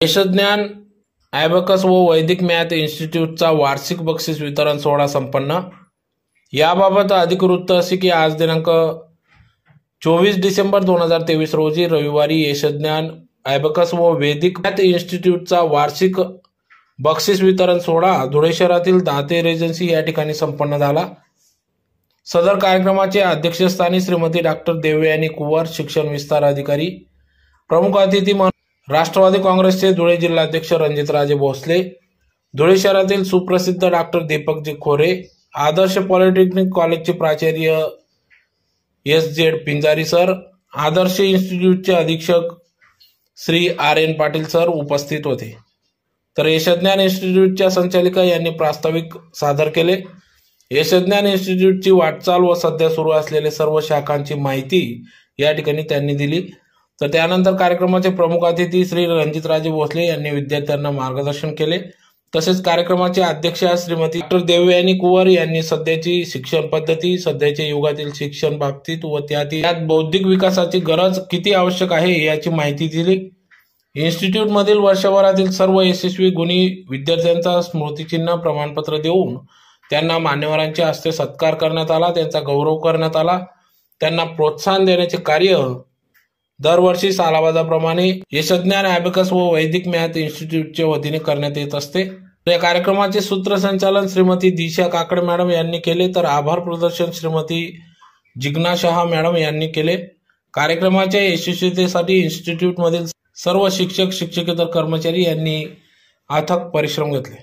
यशज्ञान ॲबकस व वैदिक मॅथ इन्स्टिट्यूटचा वार्षिक बक्षीस वितरण सोहळा संपन्न. याबाबत अधिक वृत्त असे की आज दिनांक चोवीस डिसेंबर दोन हजार तेवीस रोजी रविवारी यशज्ञान ॲबकस व वैदिक मॅथ इन्स्टिट्यूटचा वार्षिक बक्षीस वितरण सोहळा धुळे शहरातील दाते रेजन्सी या ठिकाणी संपन्न झाला. सदर कार्यक्रमाचे अध्यक्षस्थानी श्रीमती डॉक्टर देवयानी कुवर शिक्षण विस्तार अधिकारी प्रमुख अतिथी म्हणून राष्ट्रवादी काँग्रेसचे धुळे जिल्हाध्यक्ष रणजितराजे भोसले धुळे शहरातील सुप्रसिद्ध डॉक्टर दीपकजी खोरे आदर्श पॉलिटेक्निक कॉलेजचे प्राचार्य S Z Pinjari sir Adarsh इन्स्टिट्यूटचे अधीक्षक Shri R N Patil sir उपस्थित होते. तर यशज्ञान इन्स्टिट्यूटच्या संचालिका यांनी प्रास्ताविक सादर केले. यशज्ञान इन्स्टिट्यूटची वाटचाल व सध्या सुरू असलेल्या सर्व शाखांची माहिती या ठिकाणी त्यांनी दिली. तर त्यानंतर कार्यक्रमाचे प्रमुख अतिथी श्री रणजितराजे भोसले यांनी विद्यार्थ्यांना मार्गदर्शन केले. तसेच कार्यक्रमाचे अध्यक्ष श्रीमती डॉक्टर देवयानी कुवर यांनी सध्याची शिक्षण पद्धती सध्याच्या युगातील शिक्षण बाबतीत व त्यातील त्यात बौद्धिक विकासाची गरज किती आवश्यक आहे याची माहिती दिली. इन्स्टिट्यूटमधील वर्षभरातील सर्व यशस्वी गुणी विद्यार्थ्यांचा स्मृतिचिन्ह प्रमाणपत्र देऊन त्यांना मान्यवरांच्या हस्ते सत्कार करण्यात आला त्यांचा गौरव करण्यात आला. त्यांना प्रोत्साहन देण्याचे कार्य दरवर्षी सालाबाजाप्रमाणे यशज्ञान ॲबेकस व वैदिक मॅथ इन्स्टिट्यूटच्या वतीने करण्यात येत असते. या कार्यक्रमाचे सूत्रसंचालन श्रीमती दिशा काकडे मॅडम यांनी केले तर आभार प्रदर्शन श्रीमती जिग्ना शहा मॅडम यांनी केले. कार्यक्रमाच्या यशस्वीतेसाठी इन्स्टिट्यूटमधील सर्व शिक्षक शिक्षकेतर कर्मचारी यांनी अथक परिश्रम घेतले.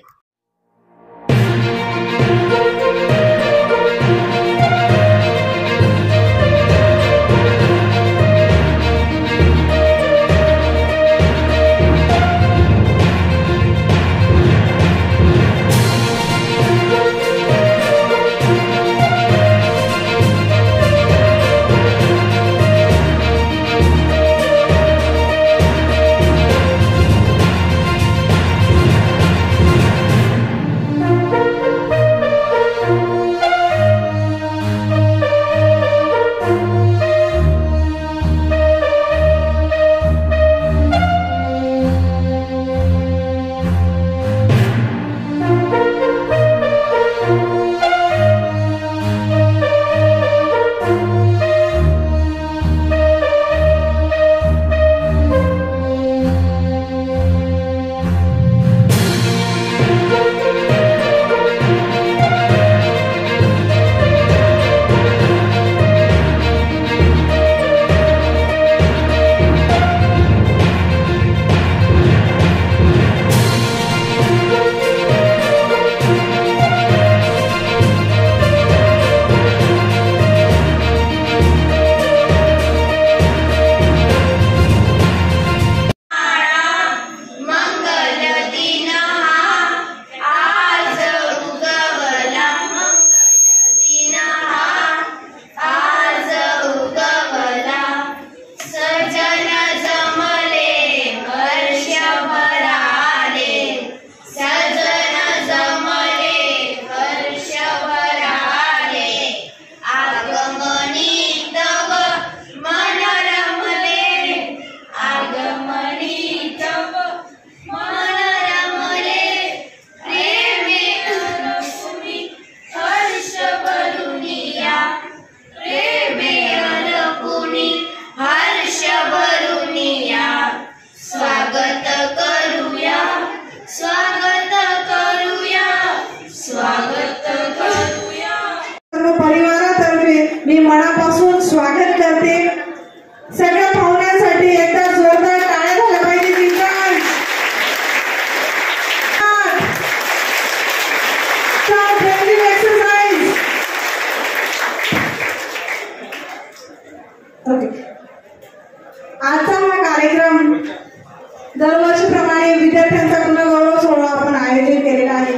आणि विद्यार्थ्यांचा गुणगौरव सोहळा आपण आयोजित केलेला आहे.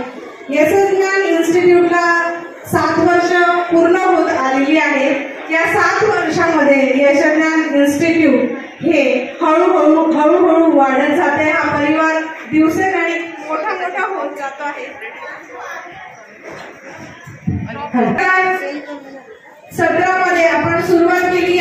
यशज्ञान इन्स्टिट्यूटला सात वर्ष पूर्ण होत आलेली आहे. या सात वर्षामध्ये यशज्ञान इन्स्टिट्यूट हे हळूहळू हळूहळू वाढत जाते. हा परिवार दिवसेगणी मोठा मोठा होत जातो आहे. सतरामध्ये आपण सुरुवात केली.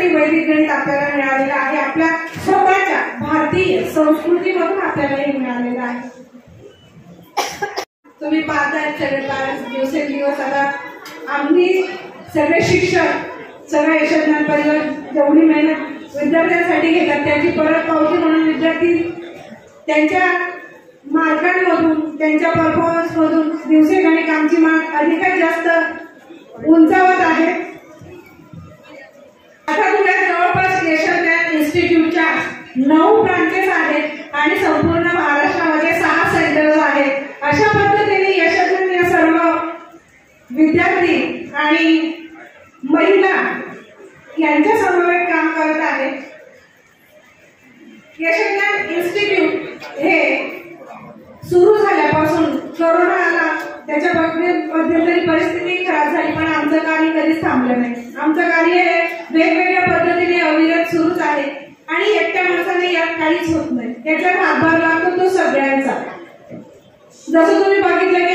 करण्यासाठी वैदिक गणित आपल्याला मिळालेलं आहे. आपल्या स्वतःच्या भारतीय संस्कृतीमधून आपल्याला हे मिळालेलं आहे. तुम्ही पाहताय सगळे दिवसेंदिवस आता आम्ही सगळे शिक्षक सगळ्या यशज्ञान परिवार जेवढी मेहनत विद्यार्थ्यांसाठी घेतात त्याची परत पावती म्हणून विद्यार्थी त्यांच्या मार्कांमधून त्यांच्या परफॉर्मन्समधून दिवसेगणिक आमची मार्क अधिकात जास्त उंचावर नऊ ब्रांचेस आहेत आणि संपूर्ण महाराष्ट्रामध्ये सहा सेंटर्स आहेत. अशा पद्धतीने यशस्वी सर्व विद्यार्थी आणि महिला यांच्या समवेत काम करत आहे यशज्ञान इन्स्टिट्यूट हे सुरू झाल्यापासून कोरोना आला. त्याच्या बाबतीत मध्यंतरी परिस्थिती खराब झाली पण आमचं कार्य कधीच थांबलं नाही. आमचं कार्य हे वेगवेगळ्या पद्धतीने अविरत सुरूच आहे आणि एकट्या माणसाने यात काहीच होत नाही याच्यात हातभार लागतो तो सगळ्यांचा जसं तुम्ही बघितलं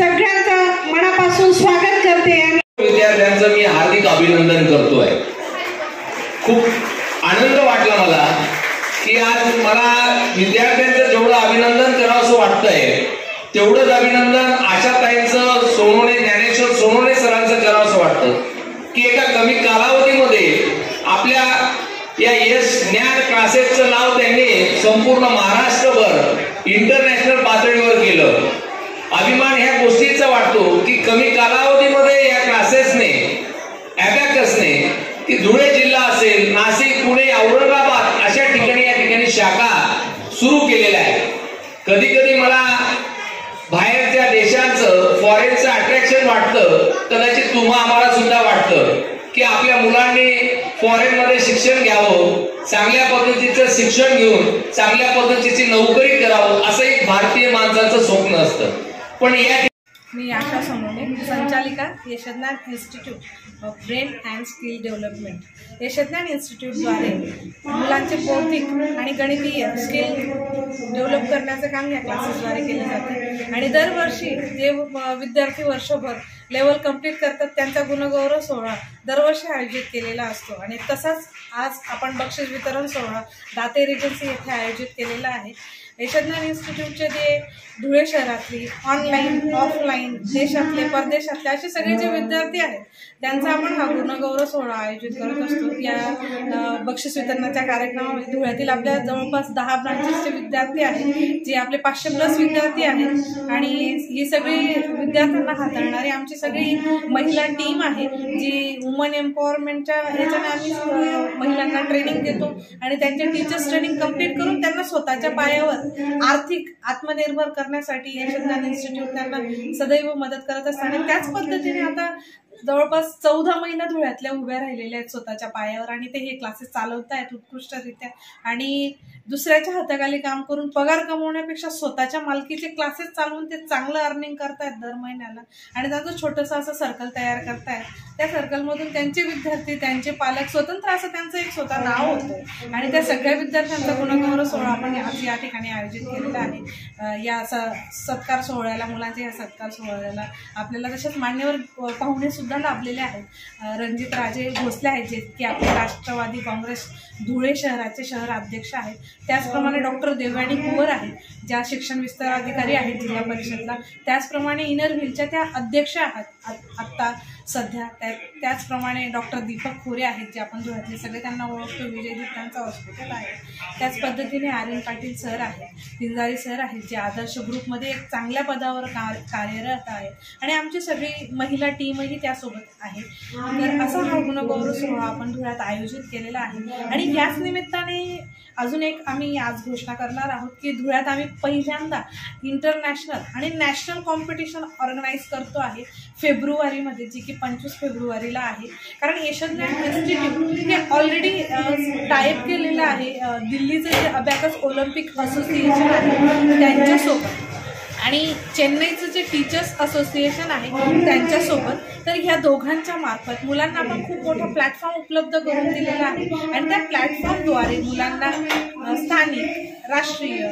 सगळ्यांचं मनापासून स्वागत करते. विद्यार्थ्यांचं मी हार्दिक अभिनंदन करतोय. खूप आनंद वाटला मला की आज मला विद्यार्थ्यांचं जेवढं अभिनंदन करावं असं वाटतंय तेवढंच अभिनंदन आशाताईंचं सोनोने ज्ञानेश्वर सोनोने सरांचं करावं असं वाटतं की एका कमी कालावधीमध्ये आपल्या या यश ज्ञान क्लासेसचं नाव त्यांनी संपूर्ण महाराष्ट्रभर इंटरनॅशनल पातळीवर केलं. अभिमान ह्या गोष्टीचा वाटतो की कमी कालावधीमध्ये या क्लासेसने अबॅकसने की धुळे जिल्हा असेल नाशिक पुणे औरंगाबाद अशा ठिकाणी या ठिकाणी शाखा सुरू केलेल्या आहे कधी कधी मला बाहेरच्या देशांचं फॉरेनचं अट्रॅक्शन वाटतं कदाचित तुम्हा आम्हाला सुद्धा वाटतं की आपल्या मुलांनी फॉरेन मध्ये शिक्षण घ्यावं चांगल्या पद्धतीचं शिक्षण घेऊन चांगल्या पद्धतीची नोकरी करावं असं एक भारतीय माणसाचं स्वप्न असतं. पण या मी आशा सोनवणे संचालिका Yashdnyan institute of brain and skill development Yashdnyan इन्स्टिट्यूटद्वारे मुलांचे बौद्धिक आणि गणितीय स्किल डेव्हलप करण्याचं काम या क्लासेसद्वारे केले जाते. आणि दरवर्षी जे विद्यार्थी वर्षभर लेवल कंप्लीट करतात त्यांचा गुणगौरव सोहळा दरवर्षी आयोजित केलेला असतो. आणि तसाच आज आपण बक्षीस वितरण सोहळा दाते रेजन्सी येथे आयोजित केलेला आहे. यशज्ञान इन्स्टिट्यूटचे जे धुळे शहरातली ऑनलाईन ऑफलाईन देशातले परदेशातले असे सगळे जे विद्यार्थी आहेत त्यांचा आपण हा गुणगौरव सोहळा आयोजित करत असतो. या बक्षीस वितरणाच्या कार्यक्रमामध्ये धुळ्यातील आपल्या जवळपास दहा ब्रांचेसचे विद्यार्थी आहेत जे आपले पाचशे प्लस विद्यार्थी आहेत. आणि ही सगळी विद्यार्थ्यांना हाताळणारी आमची सगळी महिला टीम आहे जी वुमन एम्पॉवरमेंटच्या ह्याच्याने आम्ही महिलांना ट्रेनिंग देतो. आणि त्यांचे टीचर्स ट्रेनिंग कंप्लीट करून त्यांना स्वतःच्या पायावर आर्थिक आत्मनिर्भर करण्यासाठी यशज्ञान इन्स्टिट्यूट त्यांना सदैव मदत करत असतं आणि त्याच पद्धतीने आता जवळपास चौदा महिना धुळ्यातल्या उभ्या राहिलेल्या आहेत स्वतःच्या पायावर आणि ते हे क्लासेस चालवत आहेत उत्कृष्टरित्या. आणि दुसऱ्याच्या हाताखाली काम करून पगार कमवण्यापेक्षा स्वतःच्या मालकीचे क्लासेस चालवून ते चांगलं अर्निंग करतायत दर महिन्याला. आणि त्याचं छोटंसं असं सर्कल तयार करतायत. त्या सर्कलमधून त्यांचे विद्यार्थी त्यांचे पालक स्वतंत्र असं त्यांचं एक स्वतः नाव होतं आणि त्या सगळ्या विद्यार्थ्यांचा गुणगौरव सोहळा आपण आज या ठिकाणी आयोजित केलेला आहे. या सत्कार सोहळ्याला मुलांच्या या सत्कार सोहळ्याला आपल्याला तसेच मान्यवर पाहुणे सुद्धा लाभलेले आहेत. रणजित राजे भोसले आहेत जे की आपले राष्ट्रवादी काँग्रेस धुळे शहराचे शहर अध्यक्ष आहेत. त्याचप्रमाणे डॉक्टर देवयानी कुवर आहेत ज्या शिक्षण विस्तार अधिकारी आहेत जिल्हा परिषदला. त्याचप्रमाणे इनर व्हीलच्या त्या अध्यक्ष आहात आत- आत्ता सध्या त्या त्याचप्रमाणे डॉक्टर दीपक खोरे आहेत जे आपण धुळ्यातले सगळे त्यांना ओळखतो. विजयदीप त्यांचं हॉस्पिटल आहे. त्याच पद्धतीने आर्यन पाटील सर आहेत पिंजारी सर आहेत जे आदर्श ग्रुपमध्ये एक चांगल्या पदावर का कार्यरत आहे आणि आमची सगळी महिला टीमही त्यासोबत आहे. तर असा हा गुणगौरव सोहळा आपण धुळ्यात आयोजित केलेला आहे. आणि याच निमित्ताने अजून एक आम्ही आज घोषणा करणार आहोत की धुळ्यात आम्ही पहिल्यांदा इंटरनॅशनल आणि नॅशनल कॉम्पिटिशन ऑर्गनाईज करतो आहे. फेब्रुवारीमध्ये जी की पंचवीस फेब्रुवारीला आहे. कारण यशज्ञान इन्स्टिट्यूट हे ऑलरेडी टाईप केलेलं आहे. दिल्लीचं जे अबॅकस ऑलिम्पिक असोसिएशन आहे त्यांच्यासोबत. आणि चेन्नईचं जे टीचर्स असोसिएशन आहे त्यांच्यासोबत. तर ह्या दोघांच्या मार्फत मुलांना आपण खूप मोठा प्लॅटफॉर्म उपलब्ध करून दिलेला आहे. आणि त्या प्लॅटफॉर्मद्वारे मुलांना स्थानिक राष्ट्रीय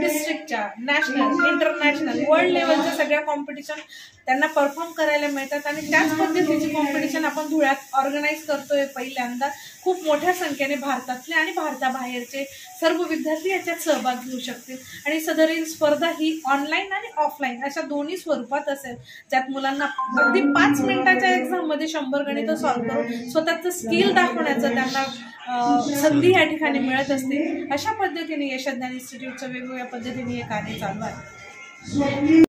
डिस्ट्रिक्टच्या नॅशनल इंटरनॅशनल वर्ल्ड लेवलच्या सगळ्या कॉम्पिटिशन त्यांना परफॉर्म करायला मिळतात आणि त्याच पद्धतीची कॉम्पिटिशन आपण धुळ्यात ऑर्गनाईज करतोय पहिल्यांदा. खूप मोठ्या संख्येने भारतातले आणि भारताबाहेरचे सर्व विद्यार्थी याच्यात सहभाग घेऊ शकतील. आणि सदरील स्पर्धा ही ऑनलाईन आणि ऑफलाईन अशा दोन्ही स्वरूपात असेल. ज्यात मुलांना अगदी पाच मिनिटाच्या एक्झाममध्ये शंभर गणित सॉल्व्ह करून स्वतःचं स्किल दाखवण्याचं त्यांना संधी या ठिकाणी मिळत असते. अशा पद्धतीने यशज्ञान इन्स्टिट्यूटचं वेगवेगळ्या पद्धतीने हे कार्य चालू आहे.